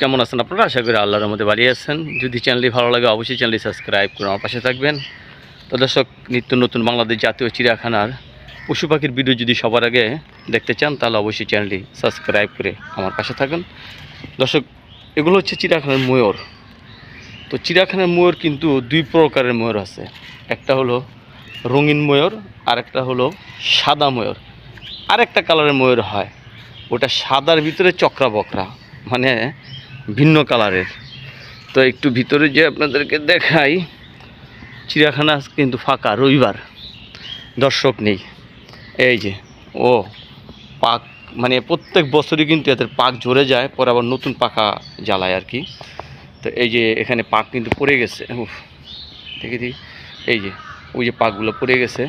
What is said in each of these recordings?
কেমন আছেন আপনারা? আশা করি আল্লাহর মধ্যে বাড়িয়ে আছেন। যদি চ্যানেলটি ভালো লাগে, অবশ্যই চ্যানেলটি সাবস্ক্রাইব করে আমার পাশে থাকবেন। তো দর্শক, নিত্য নতুন বাংলাদেশ জাতীয় চিড়িয়াখানার পশু পাখির ভিডিও যদি সবার আগে দেখতে চান, তাহলে অবশ্যই চ্যানেলটি সাবস্ক্রাইব করে আমার পাশে থাকুন। দর্শক, এগুলো হচ্ছে চিড়িয়াখানার ময়ূর। তো চিড়িয়াখানার ময়ূর কিন্তু দুই প্রকারের ময়ূর আছে। একটা হলো রঙিন ময়ূর আর একটা হলো সাদা ময়ূর। আর একটা কালারের ময়ূর হয়। ওটা সাদার ভিতরে চক্রা বকরা মানে ভিন্ন কালারের। তো একটু ভিতরে যে আপনাদেরকে দেখাই, চিড়িয়াখানা কিন্তু ফাঁকা, রবিবার। দর্শক নেই। এই যে, ও, পাক মানে প্রত্যেক বছরই কিন্তু এদের পাক ঝরে যায়, পরে আবার নতুন পাখা জ্বালায় আর কি। তো এই যে, এখানে পাক কিন্তু পড়ে গেছে। দেখি দেখি এই যে, ওই যে পাকগুলো পড়ে গেছে।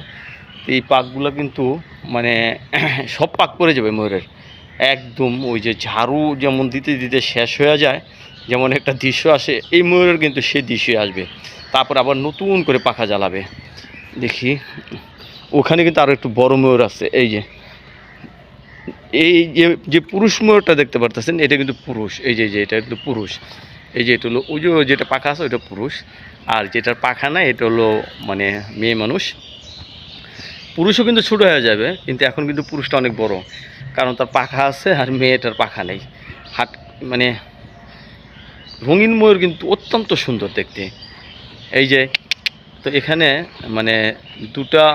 তো এই পাকগুলো কিন্তু মানে সব পাক পড়ে যাবে ময়ূরের। একদম ওই যে ঝাড়ু যেমন দিতে দিতে শেষ হয়ে যায়, যেমন একটা দৃশ্য আসে, এই ময়ূরের কিন্তু সেই দৃশ্যই আসবে। তারপর আবার নতুন করে পাখা জ্বালাবে। দেখি, ওখানে কিন্তু আরও একটু বড় ময়ূর আছে, এই যে। এই যে যে পুরুষ ময়ূরটা দেখতে পারতেছেন, এটা কিন্তু পুরুষ, এই যে যে, এটা কিন্তু পুরুষ। এই যে, এটা হলো, ওই যেটা পাখা আছে ওটা পুরুষ। আর যেটার পাখা না এটা হলো মানে মেয়ে মানুষ। পুরুষও কিন্তু ছোটো হয়ে যাবে, কিন্তু এখন কিন্তু পুরুষটা অনেক বড়। কারণ তার পাখা আছে আর মেয়েটার পাখা নেই। হাট মানে রঙিন ময়ূর কিন্তু অত্যন্ত সুন্দর দেখতে। এই যে, তো এখানে মানে দুটা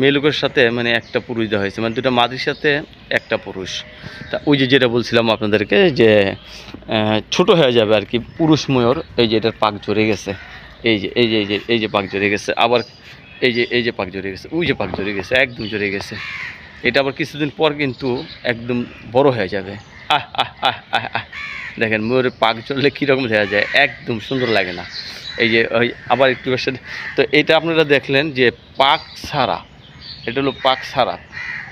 মেয়ে লোকের সাথে মানে একটা পুরুষ দেওয়া হয়েছে মানে দুটা মাদির সাথে একটা পুরুষ। তা ওই যে যেটা বলছিলাম আপনাদেরকে যে ছোট হয়ে যাবে আর কি পুরুষ ময়ূর, এই যে এটার পাক জড়ে গেছে। এই যে এই যে এই যে এই যে পাক জড়ে গেছে। আবার এই যে এই যে পাক জড়ে গেছে, ওই যে পাক জড়ে গেছে, একদম জড়ে গেছে। এটা আবার কিছুদিন পর কিন্তু একদম বড় হয়ে যাবে। আহ আহ আহ আহ দেখেন ময়ূরের পাক চললে কীরকম দেখা যায়, একদম সুন্দর লাগে না। এই যে, ওই আবার একটু এসে তো এটা আপনারা দেখলেন যে পাক সারা, এটা হলো পাক সারা।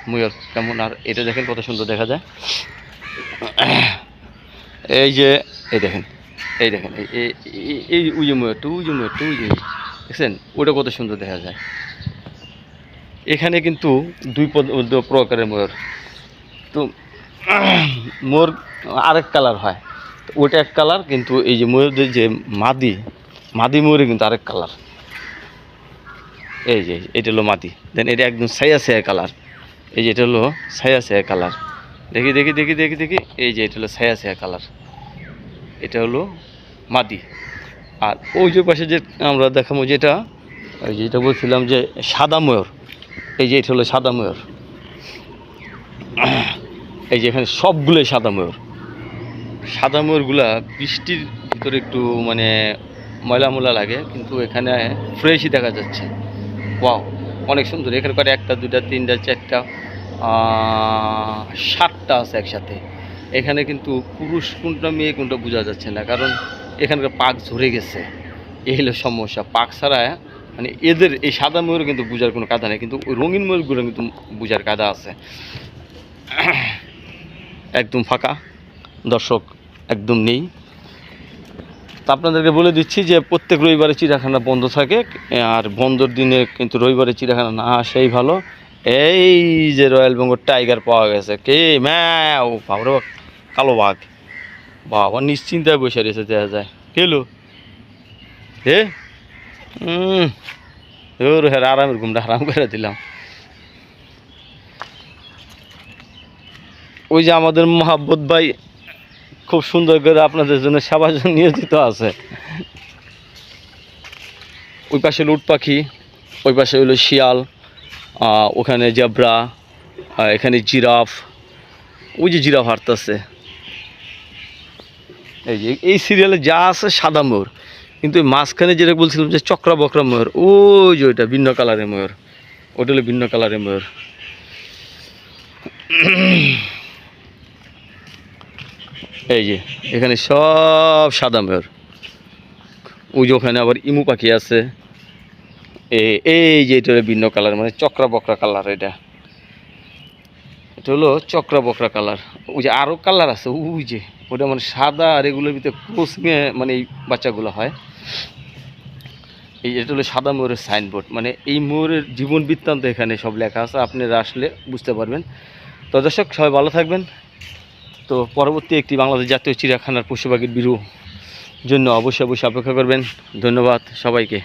ময়ূর কেমন আর এটা দেখেন কত সুন্দর দেখা যায়। এই যে, এই দেখেন এই দেখেন, এই, এই- এই- এই, ওই যে ময়ূরটা দেখছেন? ওটা কত সুন্দর দেখা যায়। এখানে কিন্তু দুই পদ- প্রকারের ময়ূর। তো, ময়ূর আরেক কালার হয়। ওটা এক কালার, কিন্তু এই যে ময়ূরদের যে মাদি মাদি ময়ূরে কিন্তু আরেক কালার। এই যে, এটা হলো মাদি। দেন এটা একদম ছায়া ছায়া কালার। এই যে এটা হলো ছায়া ছায়া কালার। দেখি দেখি দেখি দেখি দেখি। এই যে এটা হলো ছায়া ছায়া কালার। এটা হলো মাদি। আর ওই যে পাশে যে আমরা দেখাবো যেটা, ওই যেটা বলছিলাম যে সাদা ময়ূর। এই যে এটা হলো সাদা ময়ূর। এই যে এখানে সবগুলোই সাদা ময়ূর। সাদা ময়ূরগুলা বৃষ্টির ভিতরে একটু মানে ময়লা ময়লা লাগে, কিন্তু এখানে ফ্রেশই দেখা যাচ্ছে। ওয়াও, অনেক সুন্দর। এখানে করে একটা দুটা তিনটা, চারটা সাতটা আছে একসাথে। এখানে কিন্তু পুরুষ কোনটা মেয়ে কোনটা বোঝা যাচ্ছে না কারণ এখানকার পাক ঝরে গেছে। এই হলো সমস্যা। পাক ছাড়া মানে এদের এই সাদা ময়ূর কিন্তু বোঝার কোনো কাদা নেই কিন্তু ওই রঙিন ময়ূরগুলো কিন্তু বোঝার কাদা আছে। একদম ফাঁকা। দর্শক একদম নেই। তা আপনাদেরকে বলে দিচ্ছি যে প্রত্যেক রবিবারে চিড়িয়াখানা বন্ধ থাকে আর বন্ধর দিনে কিন্তু রবিবারে চিড়িয়াখানা না আসাই ভালো। এই যে রয়্যাল বেঙ্গল টাইগার পাওয়া গেছে। কে ম্যাও বাপ, কালো বাঘ। বাবা, নিশ্চিন্তায় বসে রয়েছে, দেখা যায়। কেলো হে ওর হ্যাঁ আরামের ঘুমটা আরাম করে দিলাম। ওই যে আমাদের মহাব্বত ভাই খুব সুন্দর করে আপনাদের জন্য সেবার জন্য নিয়োজিত আছে। ওই পাশে লুট পাখি, ওই পাশে হলো শিয়াল ওখানে জেব্রা এখানে জিরাফ। ওই যে জিরাফ হাঁটতেছে এই যে, এই সিরিয়ালে যা আছে সাদা ময়ূর। কিন্তু মাঝখানে যেটা বলছিলাম যে চক্রা বকরা ময়ূর, ওই যে ওইটা ভিন্ন কালারের ময়ূর। ওটা হলো ভিন্ন কালারের ময়ূর। এই যে, এখানে সব সাদা ময়ূর। ওই যে ওখানে আবার ইমু পাখি আছে। এই যে এটা ভিন্ন কালার মানে চক্রা বকরা কালার এটা। এটা হলো চক্রা বকরা কালার। ওই যে আরও কালার আছে, ওই যে, ওটা মানে সাদা আর এগুলোর ভিতরে ক্রসিংয়ে মানে এই বাচ্চাগুলো হয়। এই এটা হলো সাদা ময়ূরের সাইনবোর্ড মানে এই ময়ূরের জীবন বৃত্তান্ত এখানে সব লেখা আছে, আপনারা আসলে বুঝতে পারবেন। তো দর্শক, সবাই ভালো থাকবেন। তো পরবর্তী একটি বাংলাদেশ জাতীয় চিড়িয়াখানার পশু পাখির বিরু জন্য অবশ্যই অবশ্যই অপেক্ষা করবেন। ধন্যবাদ সবাইকে।